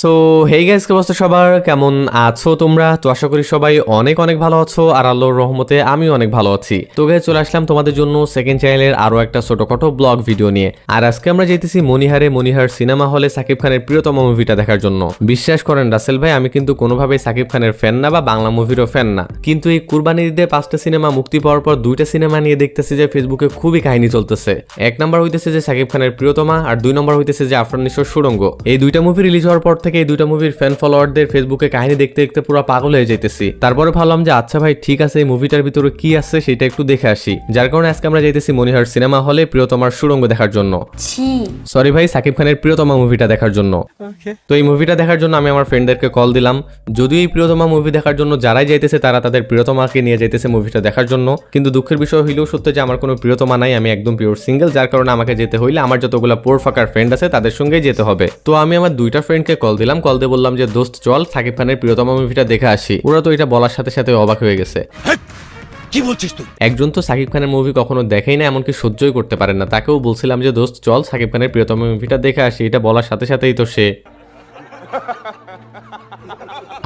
So hey guys কি অবস্থা সবার? কেমন আছো তোমরা? তো আশা করি সবাই অনেক অনেক ভালো আছো, আর আল্লাহর রহমতে আমি অনেক ভালো আছি। তো গাইস চলে আসলাম তোমাদের জন্য সেকেন্ড চ্যানেলের আরও একটা ছোটখাটো ব্লগ ভিডিও নিয়ে। আর আজকে আমরা যেতেছি মনিহারে, মনিহার সিনেমা হলে সাকিব খানের প্রিয়তম মুভিটা দেখার জন্য। বিশ্বাস করেন রাসেল ভাই, আমি কিন্তু কোনোভাবেই সাকিব খানের ফ্যান না বা বাংলা মুভিরও ফ্যান না। কিন্তু এই কুরবানি ঈদে পাঁচটা সিনেমা মুক্তি পাওয়ার পর দুইটা সিনেমা নিয়ে দেখতেছি যে ফেসবুকে খুবই কাহিনী চলতেছে। এক নম্বর হইতেছে যে সাকিব খানের প্রিয়তমা, আর দুই নম্বর হইতেছে যে আফরান নিশোর সুরঙ্গ এই দুইটা মুভি রিলিজ হওয়ার পর থেকে এই দুইটা মুভির ফ্যান ফলোয়ারদের ফেসবুকে কাহিনী দেখতে দেখতে পুরো পাগল হয়ে যাইতেছি। তারপরে ভাবলাম যে আচ্ছা ভাই ঠিক আছে এই মুভিটার ভিতরে কি আছে সেটা একটু দেখে আসি। যার কারণে আজকে আমরা যাইতেছি মনিহার সিনেমা হলে প্রিয়তমার সুরঙ্গ দেখার জন্য। সরি ভাই সাকিব খানের প্রিয়তমা মুভিটা দেখার জন্য। তো এই মুভিটা দেখার জন্য আমি আমার ফ্রেন্ডদেরকে কল দিলাম। যদিও এই প্রিয়তমা মুভি দেখার জন্য যারাই যাইতেছে তারা তাদের প্রিয়তমাকে নিয়ে যাইতেছে মুভিটা দেখার জন্য। কিন্তু দুঃখের বিষয় হইলেও সত্য যে আমার কোনো প্রিয়তমা নাই আমি একদম পিওর সিঙ্গেল যার কারণে আমাকে যেতে হইলে আমার যতগুলো পোর ফাঁকার ফ্রেন্ড আছে তাদের সঙ্গেই যেতে হবে। তো আমি আমার দুইটা ফ্রেন্ডকে কল দিলাম কল দিয়ে বললাম যে দোস্ত চল সাকিব খানের প্রিয়তম মুভিটা দেখে আসি। ওরা তো এটা বলার সাথে সাথে অবাক হয়ে গেছে। কি বলছিস তুই? একজন তো সাকিব খানের মুভি কখনো দেখেই না এমনকি সহ্যই করতে পারে না। তাকেও বলছিলাম যে দোস্ত চল সাকিব খানের প্রিয়তম মুভিটা দেখে আসি। এটা বলার সাথে সাথেই তো সে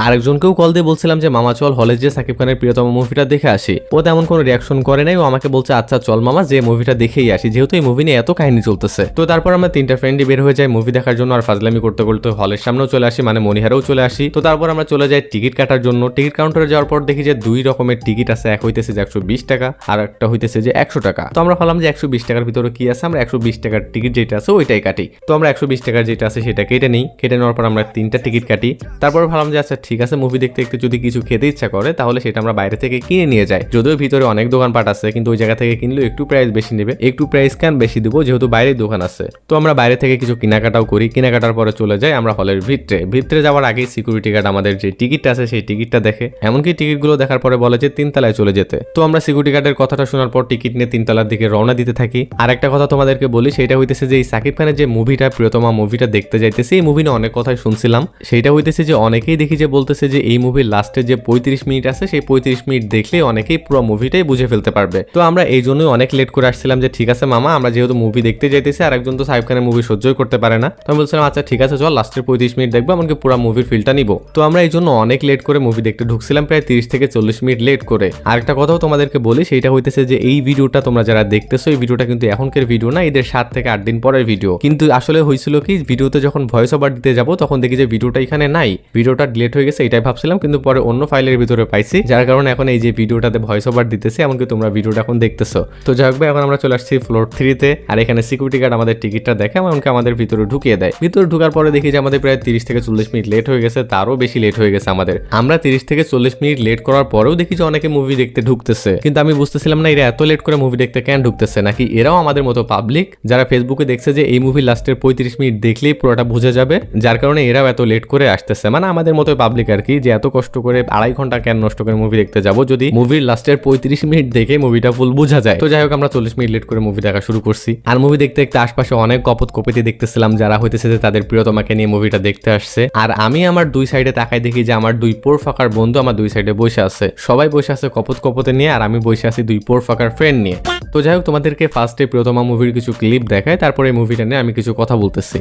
আরেকজনকেও কল দিয়ে বলছিলাম যে, মামা, চল হলে যে সাকিব খানের প্রিয়তম মুভিটা দেখে আসি। ও তেমন কোনো রিয়াকশন করে নাই। ও আমাকে বলছে আচ্ছা চল মামা, যে মুভিটা দেখেই আসি। যেহেতু এই মুভি নিয়ে এত কাহিনী চলতেছে। তো তারপর আমরা তিনটা ফ্রেন্ডই বের হয়ে যাই মুভি দেখার জন্য আর ফাজলামি করতে করতে হলের সামনেও চলে আসি মানে মনিহারেও চলে আসি। তো তারপর আমরা চলে যাই টিকিট কাটার জন্য। টিকিট কাউন্টারে যাওয়ার পর দেখি যে, দুই রকমের টিকিট আছে। এক হইতেছে যে একশো বিশ টাকা আর একটা হইতেছে যে একশো টাকা। তো আমরা ভাবলাম যে, একশো বিশ টাকার ভিতরে কি আছে? আমরা একশো বিশ টাকার টিকিট যেটা আছে, ওইটাই কাটি। তো আমরা একশো বিশ টাকার যেটা আছে, সেটা কেটে নিই। কেটে নেওয়ার পর আমরা তিনটা টিকিট কাটি। তারপর ভাবলাম যে আচ্ছা ঠিক আছে মুভি দেখতে দেখতে যদি কিছু খেতে ইচ্ছা করে, তাহলে সেটা আমরা বাইরে থেকে কিনে নিয়ে যাই। যদিও ভিতরে অনেক দোকান দোকানপাট আছে, কিন্তু ওই জায়গা থেকে কিনলেও একটু প্রাইস বেশি নেবে। একটু প্রাইস কেন বেশি দেবো? যেহেতু বাইরে দোকান আছে। তো আমরা বাইরে থেকে কিছু কেনাকাটাও করি। কেনাকাটার পরে চলে যাই আমরা হলের ভিতরে। ভিতরে যাওয়ার আগেই সিকিউরিটি গার্ড আমাদের যে টিকিটটা আছে, সেই টিকিটটা দেখে। এমনকি টিকিটগুলো দেখার পরে বলে যে তিনতলায় চলে যেতে। তো আমরা সিকিউরিটি গার্ডের কথাটা শোনার পর টিকিট নিয়ে তিনতলার দিকে রওনা দিতে থাকি। আর একটা কথা তোমাদেরকে বলি, সেটা হইতেছে যে এই সাকিব খানের যে মুভিটা প্রিয়তমা মুভিটা দেখতে যাইতেছে, এই মুভি নিয়ে অনেক কথাই শুনছিলাম। সেটা হইতেছে যে অনেকেই দেখি যে বলতেছে যে এই মুভির লাস্টে যে পঁয়ত্রিশ মিনিট আছে, সেই পঁয়ত্রিশ মিনিট দেখলে অনেকেই পুরো মুভিটাই বুঝে ফেলতে পারবে। তো আমরা এই জন্যই অনেক লেট করে আসছিলাম যে, ঠিক আছে মামা, আমরা যেহেতু মুভি দেখতে যাইতেছি আর একজন তো সাকিব খানের মুভি সহ্যই করতে পারে না। তো আমি বলছিলাম আচ্ছা ঠিক আছে, চল লাস্টের পঁয়ত্রিশ মিনিট দেখব এমনকি পুরো মুভির ফিলটা নিব। তো আমরা এই জন্য অনেক লেট করে মুভি দেখতে ঢুকছিলাম, প্রায় তিরিশ থেকে চল্লিশ মিনিট লেট করে। আরেকটা কথাও তোমাদেরকে বলি, সেইটা হইতেছে যে, এই ভিডিওটা তোমরা যারা দেখতেছো, এই ভিডিওটা কিন্তু এখনকার ভিডিও না, এদের সাত থেকে আট দিন পরের ভিডিও কিন্তু আসলে হয়েছিল কি ভিডিওতে যখন ভয়েস ওভার দিতে যাব, তখন দেখি যে ভিডিওটা এখানে নাই। ভিডিওটা ডিলেট গেছে এটাই ভাবছিলাম কিন্তু পরে অন্য ফাইলের ভিতরে পাইছি যার কারণে এখন এই যে ভিডিওটাতে ভয়েস ওভার দিতেছে এমনকি তোমরা ভিডিওটা এখন দেখতেছো। তো যাই হোক ভাই, এখন আমরা চলে আসছি ফ্লোর থ্রিতে আর এখানে সিকিউরিটি গার্ড আমাদের টিকিটটা দেখে এমনকি আমাদের ভিতরে ঢুকিয়ে দেয়। ভিতরে ঢুকার পরে দেখি যে আমাদের প্রায় তিরিশ থেকে চল্লিশ মিনিট লেট হয়ে গেছে তারও বেশি লেট হয়ে গেছে আমাদের। আমরা তিরিশ থেকে চল্লিশ মিনিট লেট করার পরেও দেখি যে অনেকে মুভি দেখতে ঢুকতেছে। কিন্তু আমি বুঝতেছিলাম না এরা এত লেট করে মুভি দেখতে কেন ঢুকতেছে? নাকি এরাও আমাদের মতো পাবলিক যারা ফেসবুকে দেখছে যে এই মুভি লাস্টের পঁয়ত্রিশ মিনিট দেখলেই পুরোটা বুঝে যাবে যার কারণে এরাও এত লেট করে আসতেছে। মানে আমাদের মতো পাবলিক আর কি যে এত কষ্ট করে আড়াই ঘণ্টা কেন নষ্ট করে মুভি দেখতে যাব যদি মুভির লাস্টের পঁয়ত্রিশ মিনিট দেখে মুভিটা ফুল বোঝা যায়? তো যাই হোক, আমরা চল্লিশ মিনিট লেট করে মুভি দেখা শুরু করছি। আর মুভি দেখতে দেখতে আশপাশে অনেক কপত কপিতে দেখতেছিলাম, যারা হইতেছে যে তাদের প্রিয়তমাকে নিয়ে মুভিটা দেখতে আসছে। আর আমি আমার দুই সাইডে তাকাই দেখি যে আমার দুই পোর ফাঁকার বন্ধু আমার দুই সাইডে বসে আছে। সবাই বসে আছে কপত কপতে নিয়ে, আর আমি বসে আছি দুই পোর ফাঁকার ফ্রেন্ড নিয়ে। তো যাই হোক, তোমাদেরকে ফার্স্টে প্রিয়তমা মুভির কিছু ক্লিপ দেখায়, তারপরে মুভিটা নিয়ে আমি কিছু কথা বলতেছি।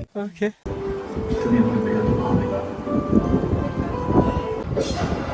question.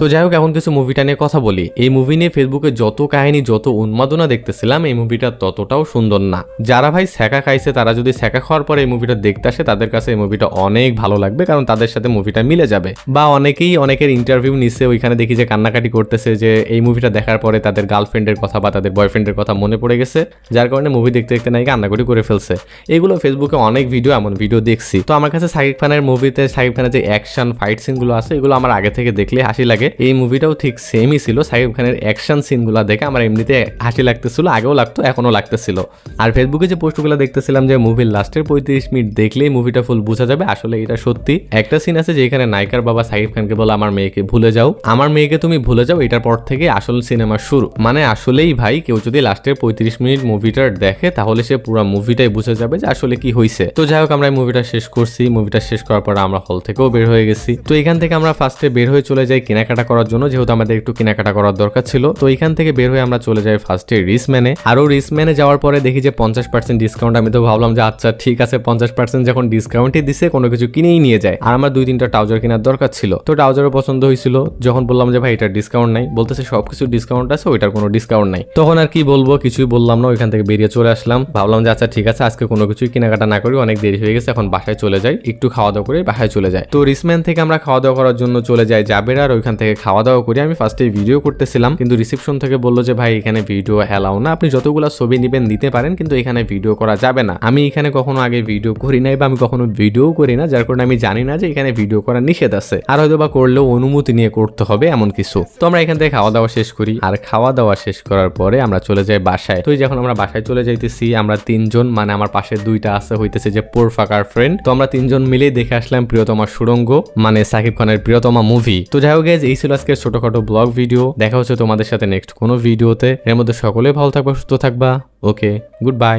তো যাই হোক, এখন কিছু মুভিটা নিয়ে কথা বলি। এই মুভি নিয়ে ফেসবুকে যত কাহিনী, যত উন্মাদনা দেখতেছিলাম, এই মুভিটা ততটাও সুন্দর না। যারা ভাই স্যাকা খাইছে, তারা যদি স্যাকা খাওয়ার পরে এই মুভিটা দেখতে আসে, তাদের কাছে এই মুভিটা অনেক ভালো লাগবে, কারণ তাদের সাথে মুভিটা মিলে যাবে। বা অনেকেই, অনেকের ইন্টারভিউ নিচ্ছে ওইখানে দেখি যে কান্নাকাটি করতেছে যে এই মুভিটা দেখার পরে তাদের গার্লফ্রেন্ডের কথা বা তাদের বয়ফ্রেন্ডের কথা মনে পড়ে গেছে, যার কারণে মুভি দেখতে দেখতে নাকি কান্নাকাটি করে ফেলছে। এগুলো ফেসবুকে অনেক ভিডিও এমন ভিডিও দেখছি। তো আমার কাছে সাকিব খানের মুভিতে সাকিব খানের যে অ্যাকশন ফাইট সিনগুলো আছে, এগুলো আমার আগে থেকে দেখলে হাসি লাগে। এই মুভিটাও ঠিক সেমই ছিল। সাকিব খানের অ্যাকশন সিনগুলো দেখে আমার এমনিতে হাসি লাগতেছিল, আগেও লাগতো, এখনও লাগতেছিল। আর ফেসবুকে যে পোস্টগুলো দেখতেছিলাম যে মুভির লাস্টের পঁয়ত্রিশ মিনিট দেখলেই মুভিটা ফুল বোঝা যাবে, আসলে এটা সত্যি। একটা সিন আছে যেখানে নায়িকার বাবা সাকিব খানকে বলে, আমার মেয়েকে ভুলে যাও। আমার মেয়েকে তুমি ভুলে যাও, এটার পর থেকে আসল সিনেমা শুরু। মানে আসলেই ভাই, কেউ যদি লাস্টের পঁয়ত্রিশ মিনিট মুভিটা দেখে, তাহলে সে পুরো মুভিটাই বুঝে যাবে যে আসলে কি হয়েছে তো যাই হোক, আমরা এই মুভিটা শেষ করছি। মুভিটা শেষ করার পর আমরা হল থেকেও বের হয়ে গেছি। তো এখান থেকে আমরা ফার্স্টে বের হয়ে চলে যাই কেনাকাটা করার জন্য, যেহেতু আমাদের একটু কেনাকাটা করার দরকার ছিল, তো এখান থেকে বের হয়ে আমরা চলে যাই ফার্স্টে রিসম্যানে আরও রিসম্যানে যাওয়ার পরে দেখি যে পঞ্চাশ পার্সেন্ট ডিসকাউন্ট আমি তো ভাবলাম যে আচ্ছা ঠিক আছে, পঞ্চাশ পার্সেন্ট যখন ডিসকাউন্টই দিছে, কোনো কিছু কিনেই নিয়ে যায়। আর আমার দুই তিনটা ট্রাউজার কেনার দরকার ছিল। তো ট্রাউজারও পছন্দ হয়েছিল। যখন বললাম যে ভাই, এটার ডিসকাউন্ট নাই, বলতেছে সব কিছু ডিসকাউন্ট আছে, ওইটার কোনো ডিসকাউন্ট নাই। তখন আর কি বলব, কিছুই বললাম না, ওইখান থেকে বেরিয়ে চলে আসলাম। ভাবলাম যে আচ্ছা ঠিক আছে, আজকে কোনো কিছুই কেনাকাটা না করি, অনেক দেরি হয়ে গেছে, এখন বাসায় চলে যাই। একটু খাওয়া দাওয়া করে বাসায় চলে যায় তো রিসম্যান থেকে আমরা খাওয়া দাওয়া করার জন্য চলে যাই জাবের, আর ওইখান থেকে খাওয়া দাওয়া করি। আমি ফার্স্টে ভিডিও করতেছিলাম কিন্তু রিসেপশন থেকে বলল যে ভাই এখানে ভিডিও অ্যালাউ না। আপনি যতগুলো ছবি নেবেন দিতে পারেন কিন্তু এখানে ভিডিও করা যাবে না। আমি এখানে কখনো আগে ভিডিও করি নাই বা আমি কখনো ভিডিও করি না যার কারণে আমি জানি না যে এখানে ভিডিও করা নিষেধ আছে। আর হয়তো বা করলেও অনুমতি নিয়ে করতে হবে এমন কিছু। তো আমরা এখান থেকে খাওয়া দাওয়া শেষ করি। আর খাওয়া দাওয়া শেষ করার পরে আমরা চলে যাই বাসায়। তো এই যখন আমরা বাসায় চলে যাইতেছি আমরা তিনজন মানে আমার পাশে দুইটা আছে হইতেছে যে পোর ফাঁকার ফ্রেন্ড তো আমরা তিনজন মিলেই দেখে আসলাম প্রিয়তমা সুরঙ্গ মানে সাকিব খানের প্রিয়তমা মুভি তো যাই হোক guys, এই ছিল আজকের ছোটখাটো ব্লগ ভিডিও। দেখা হচ্ছে তোমাদের সাথে নেক্সট কোনো ভিডিওতে। এর মধ্যে সকলে ভালো থাকবা, সুস্থ থাকবা। Okay good bye